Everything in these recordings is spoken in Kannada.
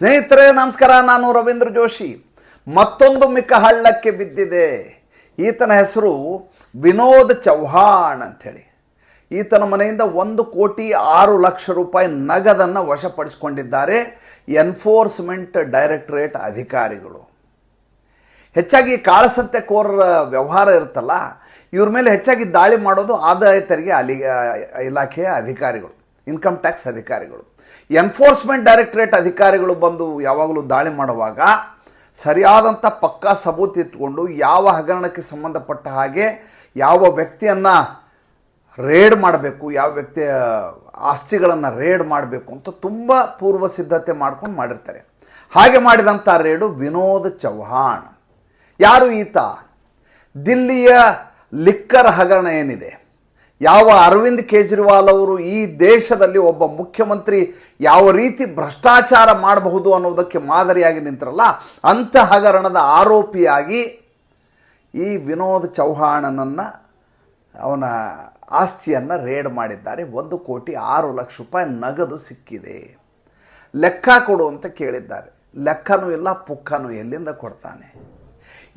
ಸ್ನೇಹಿತರೆ, ನಮಸ್ಕಾರ. ನಾನು ರವೀಂದ್ರ ಜೋಶಿ. ಮತ್ತೊಂದು ಮಿಕ್ಕ ಹಳ್ಳಕ್ಕೆ ಬಿದ್ದಿದೆ. ಈತನ ಹೆಸರು ವಿನೋದ್ ಚೌಹಾಣ್ ಅಂಥೇಳಿ. ಈತನ ಮನೆಯಿಂದ ಒಂದು ಕೋಟಿ ಆರು ಲಕ್ಷ ರೂಪಾಯಿ ನಗದನ್ನು ವಶಪಡಿಸಿಕೊಂಡಿದ್ದಾರೆ ಎನ್ಫೋರ್ಸ್ಮೆಂಟ್ ಡೈರೆಕ್ಟರೇಟ್ ಅಧಿಕಾರಿಗಳು. ಹೆಚ್ಚಾಗಿ ಕಾಳಸಂತೆ ಕೋರರ ವ್ಯವಹಾರ ಇರುತ್ತಲ್ಲ, ಇವ್ರ ಮೇಲೆ ಹೆಚ್ಚಾಗಿ ದಾಳಿ ಮಾಡೋದು ಆದಾಯ ತೆರಿಗೆ ಅಲಿ, ಇಲಾಖೆಯ ಅಧಿಕಾರಿಗಳು. ಇನ್ಕಮ್ ಟ್ಯಾಕ್ಸ್ ಅಧಿಕಾರಿಗಳು. ಎನ್ಫೋರ್ಸ್ಮೆಂಟ್ ಡೈರೆಕ್ಟರೇಟ್ ಅಧಿಕಾರಿಗಳು ಬಂದು ಯಾವಾಗಲೂ ದಾಳಿ ಮಾಡುವಾಗ ಸರಿಯಾದಂಥ ಪಕ್ಕಾ ಸಬೂತ್ ಇಟ್ಕೊಂಡು ಯಾವ ಹಗರಣಕ್ಕೆ ಸಂಬಂಧಪಟ್ಟ ಹಾಗೆ ಯಾವ ವ್ಯಕ್ತಿಯನ್ನು ರೇಡ್ ಮಾಡಬೇಕು, ಯಾವ ವ್ಯಕ್ತಿಯ ಆಸ್ತಿಗಳನ್ನು ರೇಡ್ ಮಾಡಬೇಕು ಅಂತ ತುಂಬ ಪೂರ್ವ ಸಿದ್ಧತೆ ಮಾಡ್ಕೊಂಡು ಮಾಡಿರ್ತಾರೆ. ಹಾಗೆ ಮಾಡಿದಂಥ ರೇಡು ವಿನೋದ್ ಚೌಹಾಣ್ ಯಾರು ಈತ? ದಿಲ್ಲಿಯ ಲಿಕ್ಕರ್ ಹಗರಣ ಏನಿದೆ? ಯಾವ ಅರವಿಂದ್ ಕೇಜ್ರಿವಾಲ್ ಅವರು ಈ ದೇಶದಲ್ಲಿ ಒಬ್ಬ ಮುಖ್ಯಮಂತ್ರಿ ಯಾವ ರೀತಿ ಭ್ರಷ್ಟಾಚಾರ ಮಾಡಬಹುದು ಅನ್ನೋದಕ್ಕೆ ಮಾದರಿಯಾಗಿ ನಿಂತರಲ್ಲ, ಅಂಥ ಹಗರಣದ ಆರೋಪಿಯಾಗಿ ಈ ವಿನೋದ್ ಚೌಹಾಣನನ್ನು ಅವನ ಆಸ್ತಿಯನ್ನು ರೇಡ್ ಮಾಡಿದ್ದಾರೆ. ಒಂದು ಕೋಟಿ ಆರು ಲಕ್ಷ ರೂಪಾಯಿ ನಗದು ಸಿಕ್ಕಿದೆ. ಲೆಕ್ಕ ಕೊಡು ಅಂತ ಕೇಳಿದ್ದಾರೆ. ಲೆಕ್ಕನೂ ಇಲ್ಲ, ಪುಕ್ಕನೂ ಎಲ್ಲಿಂದ ಕೊಡ್ತಾನೆ?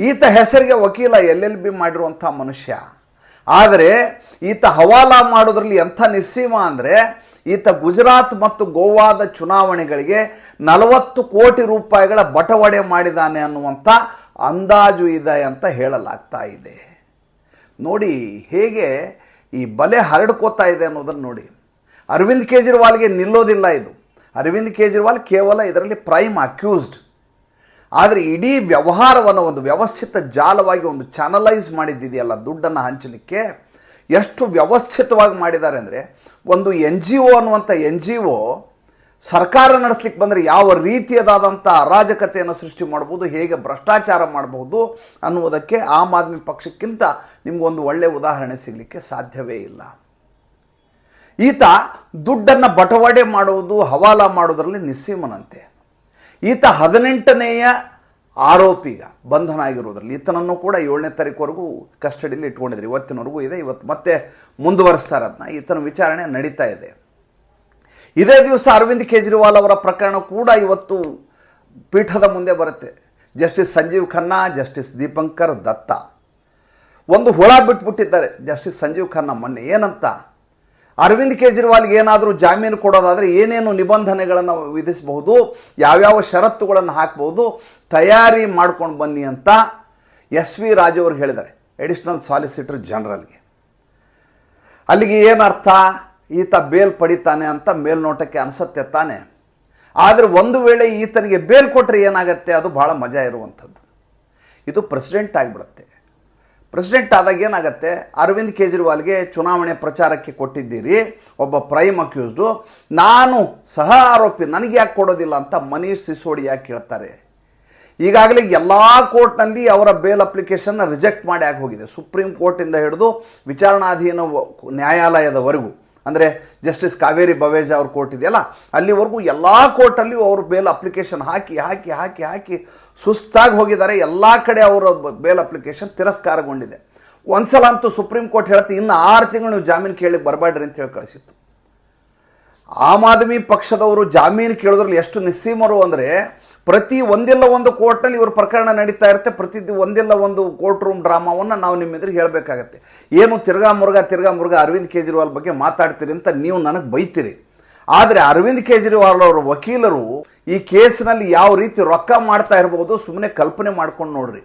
ಈತ ಹೆಸರಿಗೆ ವಕೀಲ ಎಲ್ ಎಲ್ ಬಿ ಮಾಡಿರುವಂಥ ಮನುಷ್ಯ. ಆದರೆ ಈತ ಹವಾಲಾ ಮಾಡೋದ್ರಲ್ಲಿ ಎಂಥ ನಿಸ್ಸೀಮ ಅಂದರೆ ಈತ ಗುಜರಾತ್ ಮತ್ತು ಗೋವಾದ ಚುನಾವಣೆಗಳಿಗೆ ನಲವತ್ತು ಕೋಟಿ ರೂಪಾಯಿಗಳ ಬಟವಡೆ ಮಾಡಿದ್ದಾನೆ ಅನ್ನುವಂಥ ಅಂದಾಜು ಇದೆ ಅಂತ ಹೇಳಲಾಗ್ತಾ ಇದೆ. ನೋಡಿ, ಹೇಗೆ ಈ ಬಲೆ ಹರಡ್ಕೋತಾ ಇದೆ ಅನ್ನೋದನ್ನು ನೋಡಿ. ಅರವಿಂದ್ ಕೇಜ್ರಿವಾಲ್ಗೆ ನಿಲ್ಲೋದಿಲ್ಲ ಇದು. ಅರವಿಂದ್ ಕೇಜ್ರಿವಾಲ್ ಕೇವಲ ಇದರಲ್ಲಿ ಪ್ರೈಮ್ ಅಕ್ಯೂಸ್ಡ್ ಆದರೆ ಇಡೀ ವ್ಯವಹಾರವನ್ನು ಒಂದು ವ್ಯವಸ್ಥಿತ ಜಾಲವಾಗಿ ಒಂದು ಚಾನಲೈಸ್ ಮಾಡಿದ್ದಿದೆಯಲ್ಲ ದುಡ್ಡನ್ನು ಹಂಚಲಿಕ್ಕೆ ಎಷ್ಟು ವ್ಯವಸ್ಥಿತವಾಗಿ ಮಾಡಿದ್ದಾರೆ ಅಂದರೆ ಒಂದು ಎನ್ ಜಿ ಒ ಅನ್ನುವಂಥ ಎನ್ ಜಿ ಒ ಸರ್ಕಾರ ನಡೆಸ್ಲಿಕ್ಕೆ ಬಂದರೆ ಯಾವ ರೀತಿಯದಾದಂಥ ಅರಾಜಕತೆಯನ್ನು ಸೃಷ್ಟಿ ಮಾಡ್ಬೋದು, ಹೇಗೆ ಭ್ರಷ್ಟಾಚಾರ ಮಾಡಬಹುದು ಅನ್ನುವುದಕ್ಕೆ ಆಮ್ ಆದ್ಮಿ ಪಕ್ಷಕ್ಕಿಂತ ನಿಮಗೊಂದು ಒಳ್ಳೆಯ ಉದಾಹರಣೆ ಸಿಗಲಿಕ್ಕೆ ಸಾಧ್ಯವೇ ಇಲ್ಲ. ಈತ ದುಡ್ಡನ್ನು ಬಟವಾಡೆ ಮಾಡುವುದು, ಹವಾಲ ಮಾಡೋದರಲ್ಲಿ ನಿಸ್ಸೀಮನಂತೆ. ಈತ ಹದಿನೆಂಟನೆಯ ಆರೋಪಿಗ ಬಂಧನ ಆಗಿರೋದ್ರಲ್ಲಿ ಈತನನ್ನು ಕೂಡ ಏಳನೇ ತಾರೀಕುವರೆಗೂ ಕಸ್ಟಡಿಯಲ್ಲಿ ಇಟ್ಕೊಂಡಿದ್ರು. ಇವತ್ತಿನವರೆಗೂ ಇದೆ. ಇವತ್ತು ಮತ್ತೆ ಮುಂದುವರಿಸ್ತಾರೆ ಅದನ್ನ ಈತನ ವಿಚಾರಣೆ ನಡೀತಾ ಇದೆ. ಇದೇ ದಿವಸ ಅರವಿಂದ್ ಕೇಜ್ರಿವಾಲ್ ಅವರ ಪ್ರಕರಣ ಕೂಡ ಇವತ್ತು ಪೀಠದ ಮುಂದೆ ಬರುತ್ತೆ. Justice Sanjiv Khanna, justice Dipankar Datta. ಒಂದು ಹುಳ ಬಿಟ್ಬಿಟ್ಟಿದ್ದಾರೆ. ಜಸ್ಟಿಸ್ ಸಂಜೀವ್ ಖನ್ನಾ ಮೊನ್ನೆ ಏನಂತ? ಅರವಿಂದ್ ಕೇಜ್ರಿವಾಲ್ಗೆ ಏನಾದರೂ ಜಾಮೀನು ಕೊಡೋದಾದರೆ ಏನೇನು ನಿಬಂಧನೆಗಳನ್ನು ವಿಧಿಸಬಹುದು, ಯಾವ್ಯಾವ ಷರತ್ತುಗಳನ್ನು ಹಾಕ್ಬೋದು ತಯಾರಿ ಮಾಡ್ಕೊಂಡು ಬನ್ನಿ ಅಂತ ಎಸ್ ವಿ ರಾಜು ಅವರು ಹೇಳಿದ್ದಾರೆ ಎಡಿಷನಲ್ ಸಾಲಿಸಿಟರ್ ಜನರಲ್ಗೆ ಅಲ್ಲಿಗೆ ಏನರ್ಥ? ಈತ ಬೇಲ್ ಪಡಿತಾನೆ ಅಂತ ಮೇಲ್ನೋಟಕ್ಕೆ ಅನಿಸುತ್ತೆ ತಾನೆ. ಆದರೆ ಒಂದು ವೇಳೆ ಈತನಿಗೆ ಬೇಲ್ ಕೊಟ್ಟರೆ ಏನಾಗುತ್ತೆ? ಅದು ಭಾಳ ಮಜಾ ಇರುವಂಥದ್ದು. ಇದು ಪ್ರೆಸಿಡೆಂಟ್ ಆಗಿಬಿಡುತ್ತೆ. ಪ್ರೆಸಿಡೆಂಟ್ ಆದಾಗ ಏನಾಗುತ್ತೆ? ಅರವಿಂದ್ ಕೇಜ್ರಿವಾಲ್ಗೆ ಚುನಾವಣೆ ಪ್ರಚಾರಕ್ಕೆ ಕೊಟ್ಟಿದ್ದೀರಿ, ಒಬ್ಬ ಪ್ರೈಮ್ ಅಕ್ಯೂಸ್ಡು ನಾನು ಸಹ ಆರೋಪಿ, ನನಗೆ ಯಾಕೆ ಕೊಡೋದಿಲ್ಲ ಅಂತ ಮನೀಶ್ ಸಿಸೋಡಿಯಾ ಕೇಳ್ತಾರೆ ಈಗಾಗಲೇ ಎಲ್ಲ ಕೋರ್ಟ್ನಲ್ಲಿ ಅವರ ಬೇಲ್ ಅಪ್ಲಿಕೇಶನ್ನ ರಿಜೆಕ್ಟ್ ಮಾಡಿ ಹೋಗಿದೆ. ಸುಪ್ರೀಂ ಕೋರ್ಟಿಂದ ಹಿಡಿದು ವಿಚಾರಣಾಧೀನ ನ್ಯಾಯಾಲಯದವರೆಗೂ. ಅಂದರೆ ಜಸ್ಟಿಸ್ ಕಾವೇರಿ ಬವೇಜಾ ಅವ್ರ ಕೋರ್ಟ್ ಇದೆಯಲ್ಲ ಅಲ್ಲಿವರೆಗೂ ಎಲ್ಲ ಕೋರ್ಟಲ್ಲಿಯೂ ಅವರು ಬೇಲ್ ಅಪ್ಲಿಕೇಶನ್ ಹಾಕಿ ಹಾಕಿ ಹಾಕಿ ಹಾಕಿ ಸುಸ್ತಾಗಿ ಹೋಗಿದ್ದಾರೆ. ಎಲ್ಲ ಕಡೆ ಅವರ ಬೇಲ್ ಅಪ್ಲಿಕೇಶನ್ ತಿರಸ್ಕಾರಗೊಂಡಿದೆ. ಒಂದ್ಸಲ ಅಂತೂ ಸುಪ್ರೀಂ ಕೋರ್ಟ್ ಹೇಳುತ್ತೆ ಇನ್ನು ಆರು ತಿಂಗಳು ನೀವು ಜಾಮೀನು ಕೇಳಿ ಬರಬೇಡ್ರಿ ಅಂತ ಹೇಳಿ ಕಳಿಸಿತ್ತು. ಆಮ್ ಆದ್ಮಿ ಪಕ್ಷದವರು ಜಾಮೀನು ಕೇಳೋದ್ರಲ್ಲಿ ಎಷ್ಟು ನಿಸ್ಸೀಮರು ಅಂದರೆ ಪ್ರತಿ ಒಂದಿಲ್ಲ ಒಂದು ಕೋರ್ಟ್ನಲ್ಲಿ ಇವರು ಪ್ರಕರಣ ನಡೀತಾ ಇರುತ್ತೆ, ಪ್ರತಿ ಒಂದಿಲ್ಲ ಒಂದು ಕೋರ್ಟ್ ರೂಮ್ ಡ್ರಾಮಾವನ್ನು ನಾವು ನಿಮ್ಮ ಎದುರು ಹೇಳಬೇಕಾಗತ್ತೆ. ಏನು ತಿರ್ಗಾ ಮುರುಗಾ ತಿರ್ಗಾ ಮುರುಗಾ ಅರವಿಂದ್ ಕೇಜ್ರಿವಾಲ್ ಬಗ್ಗೆ ಮಾತಾಡ್ತೀರಿ ಅಂತ ನೀವು ನನಗೆ ಬೈತೀರಿ. ಆದರೆ ಅರವಿಂದ್ ಕೇಜ್ರಿವಾಲ್ ಅವರ ವಕೀಲರು ಈ ಕೇಸಿನಲ್ಲಿ ಯಾವ ರೀತಿ ರೊಕ್ಕ ಮಾಡ್ತಾ ಇರ್ಬೋದು ಸುಮ್ಮನೆ ಕಲ್ಪನೆ ಮಾಡ್ಕೊಂಡು ನೋಡ್ರಿ.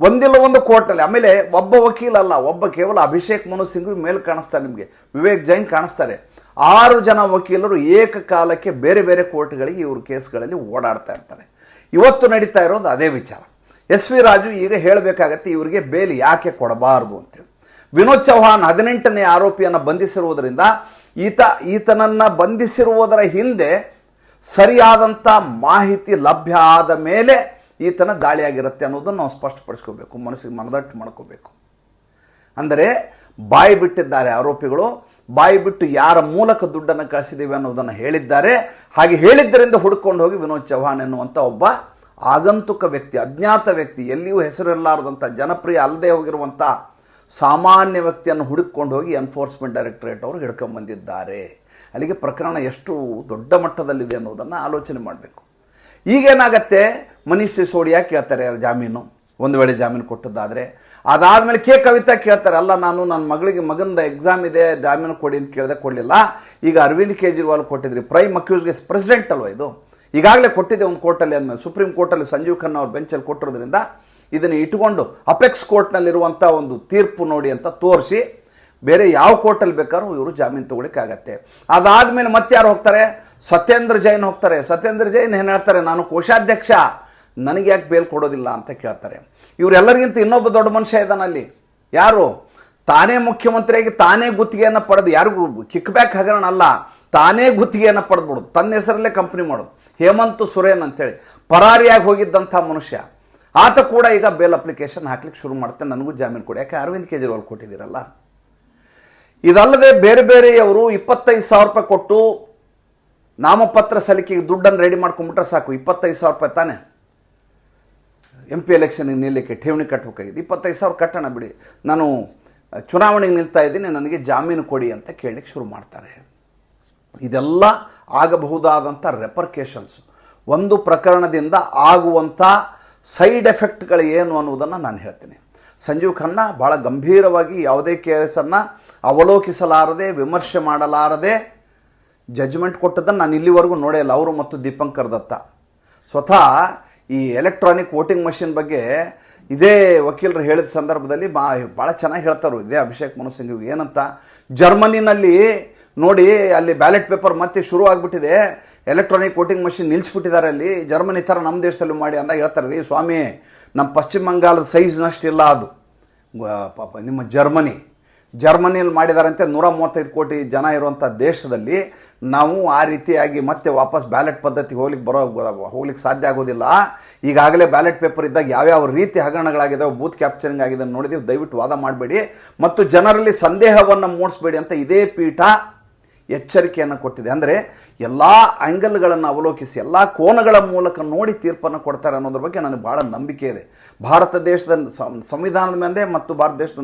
ಒಂದಿಲ್ಲ ಒಂದು ಕೋರ್ಟಲ್ಲಿ ಆಮೇಲೆ ಒಬ್ಬ ವಕೀಲ ಅಲ್ಲ ಒಬ್ಬ ಕೇವಲ ಅಭಿಷೇಕ್ ಮನು ಸಿಂಗ್ ಮೇಲೆ ಕಾಣಿಸ್ತಾರೆ ನಿಮಗೆ, ವಿವೇಕ್ ಜೈನ್ ಕಾಣಿಸ್ತಾರೆ. ಆರು ಜನ ವಕೀಲರು ಏಕಕಾಲಕ್ಕೆ ಬೇರೆ ಬೇರೆ ಕೋರ್ಟ್ಗಳಿಗೆ ಇವರು ಕೇಸ್ಗಳಲ್ಲಿ ಓಡಾಡ್ತಾ ಇರ್ತಾರೆ. ಇವತ್ತು ನಡೀತಾ ಇರೋದು ಅದೇ ವಿಚಾರ. ಎಸ್ ವಿ ರಾಜು ಈಗ ಹೇಳಬೇಕಾಗತ್ತೆ ಇವರಿಗೆ ಬೇಲಿ ಯಾಕೆ ಕೊಡಬಾರದು ಅಂತೇಳಿ. ವಿನೋದ್ ಚೌಹಾನ್ ಹದಿನೆಂಟನೇ ಆರೋಪಿಯನ್ನು ಬಂಧಿಸಿರುವುದರಿಂದ ಈತ, ಈತನನ್ನು ಬಂಧಿಸಿರುವುದರ ಹಿಂದೆ ಸರಿಯಾದಂಥ ಮಾಹಿತಿ ಲಭ್ಯ ಆದ ಮೇಲೆ ಈತನ ದಾಳಿಯಾಗಿರುತ್ತೆ ಅನ್ನೋದನ್ನು ನಾವು ಸ್ಪಷ್ಟಪಡಿಸ್ಕೋಬೇಕು, ಮನಸ್ಸಿಗೆ ಮನದಟ್ಟು ಮಾಡ್ಕೋಬೇಕು. ಅಂದರೆ ಬಾಯಿ ಬಿಟ್ಟಿದ್ದಾರೆ ಆರೋಪಿಗಳು ಬಾಯಿ ಬಿಟ್ಟು ಯಾರ ಮೂಲಕ ದುಡ್ಡನ್ನು ಕಳಿಸಿದ್ದೀವಿ ಅನ್ನೋದನ್ನು ಹೇಳಿದ್ದಾರೆ. ಹಾಗೆ ಹೇಳಿದ್ದರಿಂದ ಹುಡ್ಕೊಂಡು ಹೋಗಿ ವಿನೋದ್ ಚೌಹಾಣ್ ಎನ್ನುವಂಥ ಒಬ್ಬ ಆಗಂತುಕ ವ್ಯಕ್ತಿ, ಅಜ್ಞಾತ ವ್ಯಕ್ತಿ, ಎಲ್ಲಿಯೂ ಹೆಸರಿರಲಾರದಂಥ ಜನಪ್ರಿಯ ಅಲ್ಲದೆ ಹೋಗಿರುವಂಥ ಸಾಮಾನ್ಯ ವ್ಯಕ್ತಿಯನ್ನು ಹುಡುಕೊಂಡು ಹೋಗಿ ಎನ್ಫೋರ್ಸ್ಮೆಂಟ್ ಡೈರೆಕ್ಟರೇಟ್ ಅವರು ಹಿಡ್ಕೊಂಬಂದಿದ್ದಾರೆ ಅಲ್ಲಿಗೆ ಪ್ರಕರಣ ಎಷ್ಟು ದೊಡ್ಡ ಮಟ್ಟದಲ್ಲಿದೆ ಅನ್ನೋದನ್ನು ಆಲೋಚನೆ ಮಾಡಬೇಕು. ಈಗೇನಾಗತ್ತೆ? ಮನೀಷ್ ಸಿಸೋಡಿಯಾ ಕೇಳ್ತಾರೆ ಜಾಮೀನು? ಒಂದು ವೇಳೆ ಜಾಮೀನು ಕೊಟ್ಟದ್ದಾದರೆ ಅದಾದಮೇಲೆ ಕೆ ಕವಿತಾ ಕೇಳ್ತಾರೆ, ಅಲ್ಲ, ನಾನು ನನ್ನ ಮಗಳಿಗೆ, ಮಗನದ ಎಕ್ಸಾಮ್ ಇದೆ ಜಾಮೀನು ಕೊಡಿ ಅಂತ ಕೇಳಿದೆ ಕೊಡಲಿಲ್ಲ. ಈಗ ಅರವಿಂದ್ ಕೇಜ್ರಿವಾಲ್ ಕೊಟ್ಟಿದ್ರಿ ಪ್ರೈಮ್ ಅಕ್ಯೂಸ್ಗೆ ಪ್ರೆಸಿಡೆಂಟ್ ಅಲ್ವ ಇದು? ಈಗಾಗಲೇ ಕೊಟ್ಟಿದೆ ಒಂದು ಕೋರ್ಟಲ್ಲಿ ಅಂದಮೇಲೆ ಸುಪ್ರೀಂ ಕೋರ್ಟಲ್ಲಿ ಸಂಜೀವ್ ಖನ್ನಾ ಅವ್ರ ಬೆಂಚಲ್ಲಿ ಕೊಟ್ಟಿರೋದ್ರಿಂದ ಇದನ್ನು ಇಟ್ಕೊಂಡು ಅಪೆಕ್ಸ್ ಕೋರ್ಟ್ನಲ್ಲಿರುವಂಥ ಒಂದು ತೀರ್ಪು ನೋಡಿ ಅಂತ ತೋರಿಸಿ, ಬೇರೆ ಯಾವ ಕೋರ್ಟಲ್ಲಿ ಬೇಕಾದ್ರೂ ಇವರು ಜಾಮೀನು ತೊಗೊಳಕ್ಕಾಗತ್ತೆ ಅದಾದಮೇಲೆ ಮತ್ತೆ ಯಾರು ಹೋಗ್ತಾರೆ? ಸತ್ಯೇಂದ್ರ ಜೈನ್ ಹೋಗ್ತಾರೆ. ಸತ್ಯೇಂದ್ರ ಜೈನ್ ಏನು ಹೇಳ್ತಾರೆ? ನಾನು ಕೋಶಾಧ್ಯಕ್ಷ ನನಗೆ ಯಾಕೆ ಬೇಲ್ ಕೊಡೋದಿಲ್ಲ ಅಂತ ಕೇಳ್ತಾರೆ. ಇವರೆಲ್ಲರಿಗಿಂತ ಇನ್ನೊಬ್ಬ ದೊಡ್ಡ ಮನುಷ್ಯ ಇದ್ದಾನಲ್ಲಿ ಯಾರು? ತಾನೇ ಮುಖ್ಯಮಂತ್ರಿಯಾಗಿ ತಾನೇ ಗುತ್ತಿಗೆಯನ್ನು ಪಡೆದು, ಯಾರಿಗೂ ಕಿಕ್ ಬ್ಯಾಕ್ ಹಗರಣ ಅಲ್ಲ, ತಾನೇ ಗುತ್ತಿಗೆಯನ್ನು ಪಡೆದ್ಬಿಡೋದು ತನ್ನ ಹೆಸರಲ್ಲೇ ಕಂಪ್ನಿ ಮಾಡೋದು ಹೇಮಂತ್ ಸುರೇನ್ ಅಂತೇಳಿ. ಪರಾರಿಯಾಗಿ ಹೋಗಿದ್ದಂಥ ಮನುಷ್ಯ. ಆತ ಕೂಡ ಈಗ ಬೇಲ್ ಅಪ್ಲಿಕೇಶನ್ ಹಾಕ್ಲಿಕ್ಕೆ ಶುರು ಮಾಡ್ತಾನೆ ನನಗೂ ಜಾಮೀನು ಕೊಡಿ. ಯಾಕೆ ಅರವಿಂದ್ ಕೇಜ್ರಿವಾಲ್ ಕೊಟ್ಟಿದ್ದೀರಲ್ಲ? ಇದಲ್ಲದೆ ಬೇರೆ ಬೇರೆಯವರು ಇಪ್ಪತ್ತೈದು ಸಾವಿರ ರೂಪಾಯಿ ಕೊಟ್ಟು ನಾಮಪತ್ರ ಸಲ್ಲಿಕೆಗೆ ದುಡ್ಡನ್ನು ರೆಡಿ ಮಾಡ್ಕೊಂಬಿಟ್ರೆ ಸಾಕು. ಇಪ್ಪತ್ತೈದು ಸಾವಿರ ರೂಪಾಯಿ ತಾನೆ. ಎಂ ಪಿ ಎಲೆಕ್ಷನ್ಗೆ ನಿಲ್ಲಕ್ಕೆ ಠೇವಣಿ ಕಟ್ಟಬೇಕಾಗಿದೆ ಇಪ್ಪತ್ತೈದು ಸಾವಿರ ಕಟ್ಟೋಣ ಬಿಡಿ. ನಾನು ಚುನಾವಣೆಗೆ ನಿಲ್ತಾ ಇದ್ದೀನಿ, ನನಗೆ ಜಾಮೀನು ಕೊಡಿ ಅಂತ ಕೇಳಲಿಕ್ಕೆ ಶುರು ಮಾಡ್ತಾರೆ. ಇದೆಲ್ಲ ಆಗಬಹುದಾದಂಥ ರೆಪರ್ಕೇಷನ್ಸ್ ಒಂದು ಪ್ರಕರಣದಿಂದ ಆಗುವಂಥ ಸೈಡ್ ಎಫೆಕ್ಟ್ಗಳು ಏನು ಅನ್ನೋದನ್ನು ನಾನು ಹೇಳ್ತೀನಿ. ಸಂಜೀವ್ ಖನ್ನಾ ಭಾಳ ಗಂಭೀರವಾಗಿ ಯಾವುದೇ ಕೇಸನ್ನು ಅವಲೋಕಿಸಲಾರದೆ, ವಿಮರ್ಶೆ ಮಾಡಲಾರದೆ ಜಜ್ಮೆಂಟ್ ಕೊಟ್ಟದ್ದನ್ನು ನಾನು ಇಲ್ಲಿವರೆಗೂ ನೋಡೇ ಅವರು ಮತ್ತು ದೀಪಂಕರ್ ದತ್ತ. ಸ್ವತಃ ಈ ಎಲೆಕ್ಟ್ರಾನಿಕ್ ವೋಟಿಂಗ್ ಮಷಿನ್ ಬಗ್ಗೆ ಇದೇ ವಕೀಲರು ಹೇಳಿದ ಸಂದರ್ಭದಲ್ಲಿ ಬಾ ಭಾಳ ಚೆನ್ನಾಗಿ ಹೇಳ್ತಾರೆ ಇದೇ ಅಭಿಷೇಕ್ ಮನು ಏನಂತ? ಜರ್ಮನಿನಲ್ಲಿ ನೋಡಿ, ಅಲ್ಲಿ ಬ್ಯಾಲೆಟ್ ಪೇಪರ್ ಮತ್ತೆ ಶುರು ಆಗಿಬಿಟ್ಟಿದೆ. ಎಲೆಕ್ಟ್ರಾನಿಕ್ ವೋಟಿಂಗ್ ಮಷಿನ್ ನಿಲ್ಲಿಸ್ಬಿಟ್ಟಿದ್ದಾರೆ ಅಲ್ಲಿ. ಜರ್ಮನಿ ಥರ ನಮ್ಮ ದೇಶದಲ್ಲೂ ಮಾಡಿ ಅಂದಾಗ ಹೇಳ್ತಾರೆ. ರೀ ಸ್ವಾಮಿ ನಮ್ಮ ಪಶ್ಚಿಮ ಬಂಗಾಳದ ಸೈಜ್ನಷ್ಟಿಲ್ಲ ಅದು. ಪಾಪ, ನಿಮ್ಮ ಜರ್ಮನಿ. ಜರ್ಮನಿಯಲ್ಲಿ ಮಾಡಿದಾರಂತೆ ನೂರ ಮೂವತ್ತೈದು ಕೋಟಿ ಜನ ಇರುವಂಥ ದೇಶದಲ್ಲಿ ನಾವು ಆ ರೀತಿಯಾಗಿ ಮತ್ತೆ ವಾಪಸ್ ಬ್ಯಾಲೆಟ್ ಪದ್ಧತಿಗೆ ಹೋಗ್ಲಿಕ್ಕೆ ಬರೋ ಹೋಗ್ಲಿಕ್ಕೆ ಸಾಧ್ಯ ಆಗೋದಿಲ್ಲ. ಈಗಾಗಲೇ ಬ್ಯಾಲೆಟ್ ಪೇಪರ್ ಇದ್ದಾಗ ಯಾವ್ಯಾವ ರೀತಿ ಹಗರಣಗಳಾಗಿದ್ದಾವೆ ಬೂತ್ ಕ್ಯಾಪ್ಚರಿಂಗ್ ಆಗಿದೆ ನೋಡಿದೀವಿ. ದಯವಿಟ್ಟು ವಾದ ಮಾಡಬೇಡಿ. ಮತ್ತು ಜನರಲ್ಲಿ ಸಂದೇಹವನ್ನು ಮೂಡಿಸಬೇಡಿ ಅಂತ ಇದೇ ಪೀಠ ಎಚ್ಚರಿಕೆಯನ್ನು ಕೊಟ್ಟಿದೆ. ಅಂದರೆ ಎಲ್ಲ ಆ್ಯಂಗಲ್ಗಳನ್ನು ಅವಲೋಕಿಸಿ, ಎಲ್ಲ ಕೋನಗಳ ಮೂಲಕ ನೋಡಿ ತೀರ್ಪನ್ನು ಕೊಡ್ತಾರೆ ಅನ್ನೋದ್ರ ಬಗ್ಗೆ ನನಗೆ ಭಾಳ ನಂಬಿಕೆ ಇದೆ. ಭಾರತ ದೇಶದ ಸಂವಿಧಾನದ ಮೇಲೆ ಮತ್ತು ಭಾರತ ದೇಶದ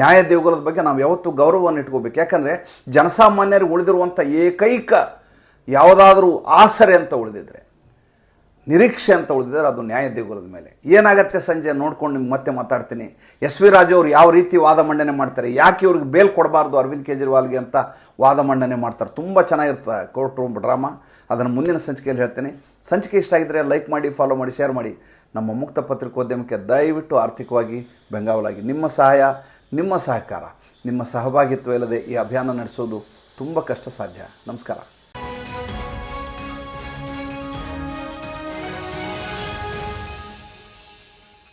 ನ್ಯಾಯ ದೇಗುಲದ ಬಗ್ಗೆ ನಾವು ಯಾವತ್ತೂ ಗೌರವವನ್ನು ಇಟ್ಕೋಬೇಕು ಯಾಕಂದರೆ ಜನಸಾಮಾನ್ಯರಿಗೆ ಉಳಿದಿರುವಂಥ ಏಕೈಕ ಯಾವುದಾದ್ರೂ ಆಸರೆ ಅಂತ ಉಳಿದಿದ್ರೆ, ನಿರೀಕ್ಷೆ ಅಂತ ಉಳಿದಿದ್ರೆ ಅದು ನ್ಯಾಯ ದೇಗುಲದ ಮೇಲೆ. ಏನಾಗತ್ತೆ ಸಂಜೆ ನೋಡ್ಕೊಂಡು ನಿಮ್ಗೆ ಮತ್ತೆ ಮಾತಾಡ್ತೀನಿ. ಎಸ್ ವಿ ರಾಜು ಅವರು ಯಾವ ರೀತಿ ವಾದ ಮಂಡನೆ ಮಾಡ್ತಾರೆ, ಯಾಕೆ ಇವ್ರಿಗೆ ಬೇಲ್ ಕೊಡಬಾರ್ದು ಅರವಿಂದ್ ಕೇಜ್ರಿವಾಲ್ಗೆ ಅಂತ ವಾದ ಮಂಡನೆ ಮಾಡ್ತಾರೆ. ತುಂಬ ಚೆನ್ನಾಗಿರ್ತದೆ ಕೋರ್ಟ್ ರೂಮ್ ಡ್ರಾಮಾ. ಅದನ್ನು ಮುಂದಿನ ಸಂಚಿಕೆಯಲ್ಲಿ ಹೇಳ್ತೀನಿ. ಸಂಚಿಕೆ ಇಷ್ಟ ಆಗಿದ್ದರೆ ಲೈಕ್ ಮಾಡಿ, ಫಾಲೋ ಮಾಡಿ, ಶೇರ್ ಮಾಡಿ. ನಮ್ಮ ಮುಕ್ತ ಪತ್ರಿಕೋದ್ಯಮಕ್ಕೆ ದಯವಿಟ್ಟು ಆರ್ಥಿಕವಾಗಿ ಬೆಂಗಾವಲಾಗಿ. ನಿಮ್ಮ ಸಹಾಯ ನಿಮ್ಮ ಸಹಕಾರ ನಿಮ್ಮ ಸಹಭಾಗಿತ್ವ ಇಲ್ಲದೆ ಈ ಅಭಿಯಾನ ನಡೆಸೋದು ತುಂಬ ಕಷ್ಟ ಸಾಧ್ಯ ನಮಸ್ಕಾರ.